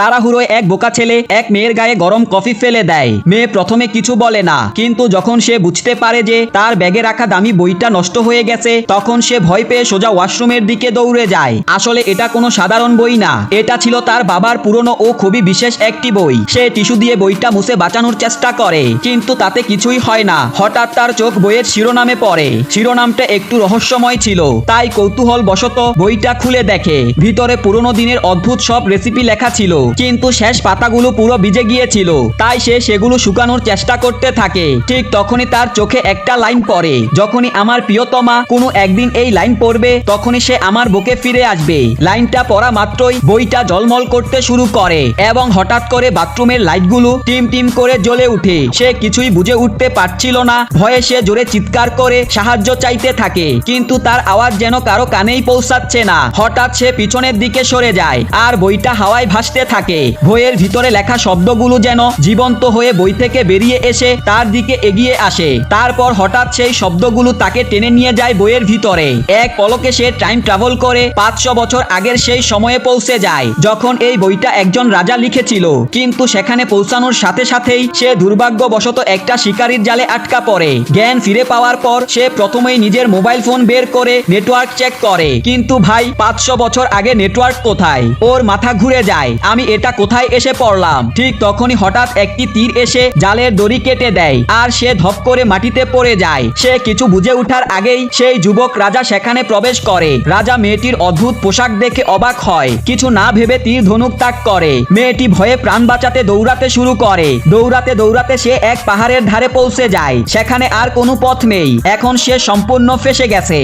তাড়াহুড়োয় এক বোকা ছেলে এক মেয়ের গায়ে গরম কফি ফেলে দেয়। মেয়ে প্রথমে কিছু বলে না, কিন্তু যখন সে বুঝতে পারে যে তার ব্যাগে রাখা দামি বইটা নষ্ট হয়ে গেছে, তখন সে ভয় পেয়ে সোজা ওয়াশরুমের দিকে দৌড়ে যায়। আসলে এটা কোনো সাধারণ বই না, এটা ছিল তার বাবার পুরনো ও খুবই বিশেষ একটি বই। সে টিস্যু দিয়ে বইটা মুছে বাঁচানোর চেষ্টা করে, কিন্তু তাতে কিছুই হয় না। হঠাৎ তার চোখ বইয়ের শিরোনামে পড়ে। শিরোনামটা একটু রহস্যময় ছিল, তাই কৌতূহল বশত বইটা খুলে দেখে। ভিতরে পুরনো দিনের অদ্ভুত সব রেসিপি লেখা ছিল। কিন্তু শেষ পাতাগুলো পুরো ভিজে গিয়েছিল। তাই সে সেগুলো শুকানোর চেষ্টা করতে থাকে। ঠিক তখনই তার চোখে একটা লাইন পড়ে। যখনই আমার প্রিয়তমা কোনো একদিন এই লাইন পড়বে, তখনই সে আমার বুকে ফিরে আসবে। লাইনটা পড়া মাত্রই বইটা জলমল করতে শুরু করে এবং হঠাৎ করে বাথরুমের লাইটগুলো টিম টিম করে জ্বলে উঠে। সে কিছুই বুঝে উঠতে পারছিল না। ভয়ে সে জোরে চিৎকার করে সাহায্য চাইতে থাকে। কিন্তু তার আওয়াজ যেন কারও কানেই পৌঁছাচ্ছে না। হঠাৎ সে পিছনের দিকে সরে যায়। আর বইটা হাওয়ায় ভাসতে থাকে। বইয়ের ভিতরে লেখা শব্দগুলো যেন জীবন্ত হয়ে বই থেকে বেরিয়ে এসে তার দিকে এগিয়ে আসে। তারপর হঠাৎ সেই শব্দগুলো তাকে টেনে নিয়ে যায় বইয়ের ভিতরে। এক পলকে সে টাইম ট্রাভেল করে পাঁচশো বছর আগের সেই সময়ে পৌঁছে যায়, যখন এই বইটা একজন রাজা লিখেছিল। কিন্তু সেখানে পৌঁছানোর সাথে সাথেই সে দুর্ভাগ্যবশত একটা শিকারীর জালে আটকা পড়ে। জ্ঞান ফিরে পাওয়ার পর সে প্রথমেই নিজের মোবাইল ফোন বের করে নেটওয়ার্ক চেক করে। কিন্তু ভাই, পাঁচশো বছর আগে নেটওয়ার্ক কোথায়? ওর মাথা ঘুরে যায়। আমি এটা কোথায় এসে পড়লাম? ঠিক তখনই হঠাৎ একটি তীর এসে জালের দড়ি কেটে দেয়, আর সে ধপ করে মাটিতে পড়ে যায়। সে কিছু বুঝে ওঠার আগেই সেই যুবক রাজা সেখানে প্রবেশ করে। রাজা মেয়েটির অদ্ভুত পোশাক দেখে অবাক হয়। কিছু না ভেবে তীর ধনুক তাক করে। মেয়েটি ভয়ে প্রাণ বাঁচাতে দৌড়াতে শুরু করে। দৌড়াতে দৌড়াতে সে এক পাহাড়ের ধারে পৌঁছে যায়। সেখানে আর কোনো পথ নেই। এখন সে সম্পূর্ণ ফেসে গেছে।